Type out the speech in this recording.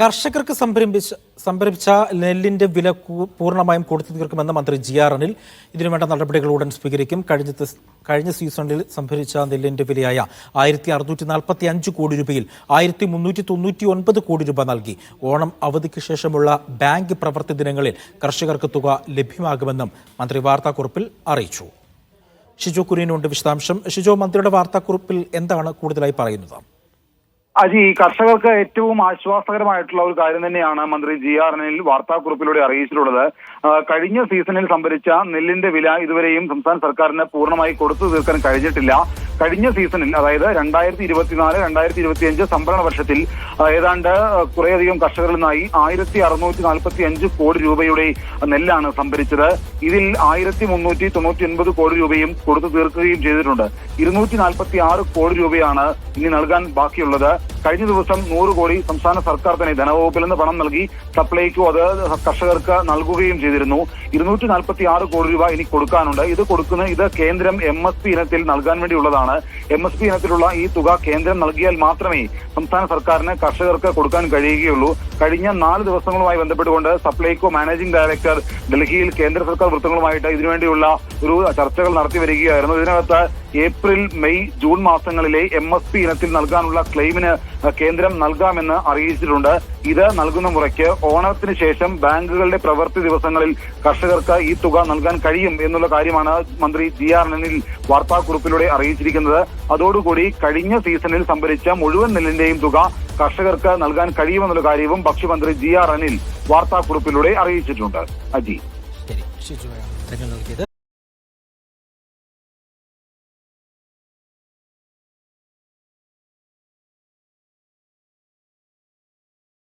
കർഷകർക്ക് സംരംഭിച്ച സംരംഭിച്ച നെല്ലിന്റെ വില പൂർണമായും കൊടുത്തു തീർക്കുമെന്ന് മന്ത്രി ജി ആർ അനിൽ. ഇതിനുവേണ്ട നടപടികൾ ഉടൻ സ്വീകരിക്കും. കഴിഞ്ഞ കഴിഞ്ഞ സീസണിൽ സംഭരിച്ച നെല്ലിന്റെ വിലയായ ആയിരത്തി അറുന്നൂറ്റി നാൽപ്പത്തി അഞ്ച് കോടി രൂപയിൽ ആയിരത്തി മുന്നൂറ്റി തൊണ്ണൂറ്റി ഒൻപത് കോടി രൂപ നൽകി. ഓണം അവധിക്ക് ശേഷമുള്ള ബാങ്ക് പ്രവർത്തി ദിനങ്ങളിൽ കർഷകർക്ക് തുക ലഭ്യമാകുമെന്നും മന്ത്രി വാർത്താക്കുറിപ്പിൽ അറിയിച്ചു. ഷിജോ കുര്യനുണ്ട് വിശദാംശം. ഷിജോ മന്ത്രിയുടെ വാർത്താക്കുറിപ്പിൽ എന്താണ് കൂടുതലായി പറയുന്നത്? അജി കർഷകർക്ക് ഏറ്റവും ആശ്വാസകരമായിട്ടുള്ള ഒരു കാര്യം തന്നെയാണ് മന്ത്രി ജി ആർ എനിൽ വാർത്താക്കുറിപ്പിലൂടെ അറിയിച്ചിട്ടുള്ളത്. കഴിഞ്ഞ സീസണിൽ സംഭരിച്ച നെല്ലിന്റെ വില ഇതുവരെയും സംസ്ഥാന സർക്കാരിന് പൂർണമായി കൊടുത്തു തീർക്കാൻ കഴിഞ്ഞിട്ടില്ല. കഴിഞ്ഞ സീസണിൽ അതായത് രണ്ടായിരത്തി ഇരുപത്തിനാല് രണ്ടായിരത്തി ഇരുപത്തിയഞ്ച് സംഭരണ വർഷത്തിൽ ഏതാണ്ട് കുറേയധികം കർഷകരിൽ നിന്നായി ആയിരത്തി അറുന്നൂറ്റി നാൽപ്പത്തി അഞ്ച് കോടി രൂപയുടെ നെല്ലാണ് സംഭരിച്ചത്. ഇതിൽ ആയിരത്തി മുന്നൂറ്റി തൊണ്ണൂറ്റി ഒൻപത് കോടി രൂപയും കൊടുത്തു തീർക്കുകയും ചെയ്തിട്ടുണ്ട്. ഇരുന്നൂറ്റി നാൽപ്പത്തി ആറ് കോടി രൂപയാണ് ഇനി നൽകാൻ ബാക്കിയുള്ളത്. കഴിഞ്ഞ ദിവസം നൂറ് കോടി സംസ്ഥാന സർക്കാർ തന്നെ ധനവകുപ്പിൽ നിന്ന് പണം നൽകി സപ്ലൈക്കോ അത് കർഷകർക്ക് നൽകുകയും ചെയ്തിരുന്നു. ഇരുന്നൂറ്റി നാൽപ്പത്തി ആറ് കോടി രൂപ ഇനി കൊടുക്കാനുണ്ട്. ഇത് കൊടുക്കുന്ന ഇത് കേന്ദ്രം എം എസ് പി ഇനത്തിൽ നൽകാൻ വേണ്ടിയുള്ളതാണ്. എം എസ് പി ഇനത്തിലുള്ള ഈ തുക കേന്ദ്രം നൽകിയാൽ മാത്രമേ സംസ്ഥാന സർക്കാരിന് കർഷകർക്ക് കൊടുക്കാൻ കഴിയുകയുള്ളൂ. കഴിഞ്ഞ നാല് ദിവസങ്ങളുമായി ബന്ധപ്പെട്ടുകൊണ്ട് സപ്ലൈകോ മാനേജിംഗ് ഡയറക്ടർ ഡൽഹിയിൽ കേന്ദ്ര സർക്കാർ വൃത്തങ്ങളുമായിട്ട് ഇതിനുവേണ്ടിയുള്ള ഒരു ചർച്ചകൾ നടത്തി വരികയായിരുന്നു. ഇതിനകത്ത് ഏപ്രിൽ മെയ് ജൂൺ മാസങ്ങളിലെ എം എസ് പി ഇനത്തിൽ നൽകാനുള്ള ക്ലെയിമിന് കേന്ദ്രം നൽകാമെന്ന് അറിയിച്ചിട്ടുണ്ട്. ഇത് നൽകുന്ന മുറയ്ക്ക് ഓണത്തിന് ശേഷം ബാങ്കുകളുടെ പ്രവൃത്തി ദിവസങ്ങളിൽ കർഷകർക്ക് ഈ തുക നൽകാൻ കഴിയും എന്നുള്ള കാര്യമാണ് മന്ത്രി ജി ആർ എനിൽ വാർത്താക്കുറിപ്പിലൂടെ അറിയിച്ചിരിക്കുന്നത്. അതോടുകൂടി കഴിഞ്ഞ സീസണിൽ സംഭരിച്ച മുഴുവൻ നെല്ലിന്റെയും തുക കർഷകർക്ക് നൽകാൻ കഴിയുമെന്നുള്ള കാര്യവും ഭക്ഷ്യമന്ത്രി ജി ആർ അനിൽ വാർത്താക്കുറിപ്പിലൂടെ അറിയിച്ചിട്ടുണ്ട്. അജി. ശരി